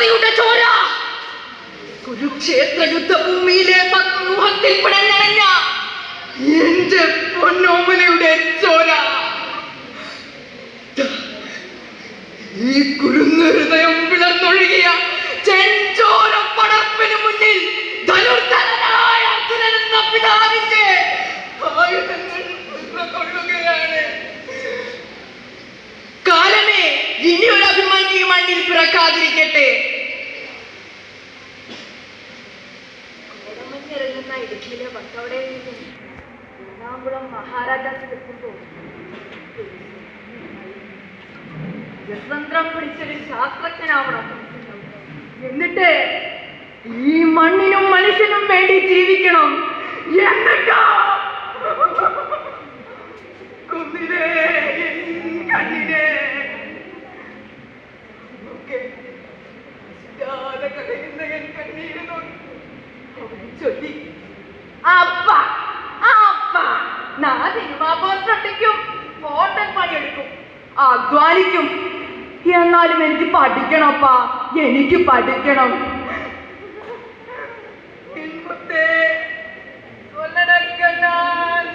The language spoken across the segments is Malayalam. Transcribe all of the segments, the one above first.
വിശ്വാസിയുടെ ചോര. കുരുക്ഷേത്ര യുദ്ധഭൂമിയിലെ പത്മൂഹത്തിൽ പിടഞ്ഞണഞ്ഞ എന്റെ പൊന്നോമനയുടെ ചോര. ഈ കുരുന്ന ഹൃദയം വിളർന്നൊഴുകിയ ചെഞ്ചോര പടർപ്പിന് മുന്നിൽ ധനുർധനായ അർജുനെന്ന പിതാവിന്റെ ആയുധങ്ങൾ കൊള്ളുകയാണ് കാലമേ ഇനി ഒരു അഭിമാനിയുമായി പിറക്കാതിരിക്കട്ടെ. വട്ടവടയിൽ നിന്നും എറണാകുളം മഹാരാജാസ് എത്തുമ്പോൾ യന്ത്രം പിടിച്ചൊരു ശാസ്ത്രജ്ഞനാവണം എന്നിട്ട് ഈ മണ്ണിനും മനുഷ്യനും വേണ്ടി ജീവിക്കണം എന്നിട്ടോ? നോക്കി ചൊല്ലി അപ്പ അപ്പ. നാ സിനിമാ പോസ്റ്റർ ഒട്ടിക്കും ഹോട്ടൽ പണിയെടുക്കും അധ്വാനിക്കും. എന്നാലും എനിക്ക് പഠിക്കണപ്പാ എനിക്ക് പഠിക്കണം.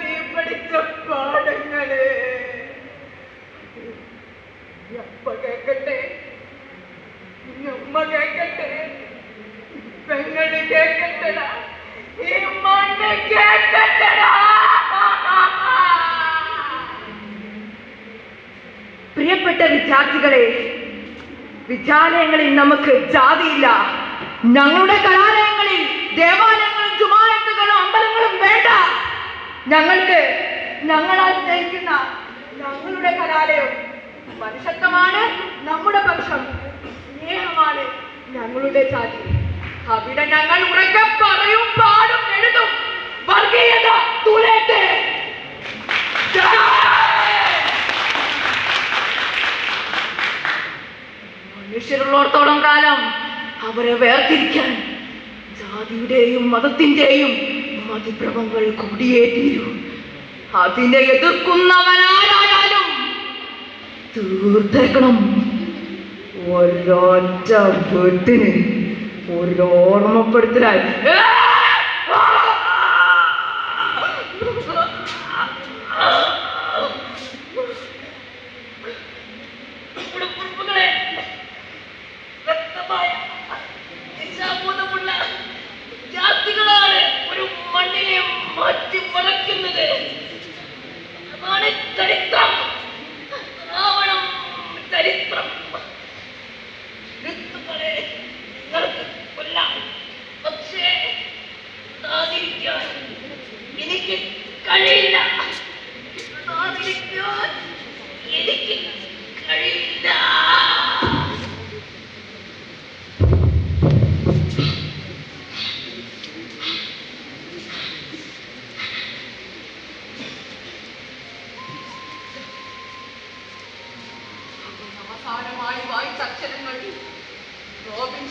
നീ പഠിച്ച പാഠങ്ങൾ. അപ്പ കേക്കട്ടെ? അമ്മ കേക്കട്ടടാ. പ്രിയപ്പെട്ട വിദ്യാർത്ഥികളെ വിദ്യാലയങ്ങളിൽ നമുക്ക് ജാതിയില്ല. ഞങ്ങളുടെ കലാലയങ്ങളിൽ ദേവാലയങ്ങളും ചുമാരത്തുകളും അമ്പലങ്ങളും വേണ്ട. ഞങ്ങൾക്ക് ഞങ്ങളാൽ സ്നേഹിക്കുന്ന ഞങ്ങളുടെ കലാലയം മനുഷ്യത്വമാണ് നമ്മുടെ പക്ഷം സ്നേഹമാണ് ഞങ്ങളുടെ ജാതി. അവിടെ ഞങ്ങൾ ഉറക്കെ മനുഷ്യരുള്ളിടത്തോളം കാലം അവരെ വേർതിരിക്കാൻ ജാതിയുടെയും മതത്തിന്റെയും മതിഭ്രമങ്ങൾ കൂടിയേ അതിനെ എതിർക്കുന്നവനാരായാലും തീർത്തേക്കണം. ഒരൊറ്റ വീട്ടിന് ഒരു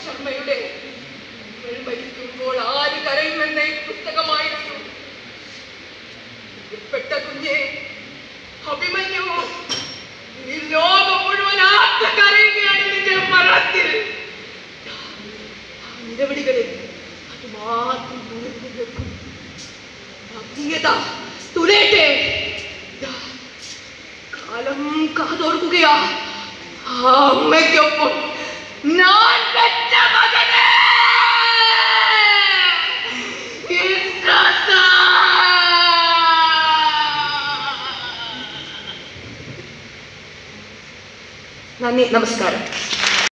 ശർമ്മയുടെ "നിങ്ങൾ മരിക്കുമ്പോൾ ആര് കരയുമെന്ന ಕಾದೋರ್ಗುಗೆಯ ಆ ಅಮ್ಮಗೆ ಒಪ್ಪು ನಾನು ಬೆಚ್ಚ ಮಗನೇ നന്ദി നമസ്കാരം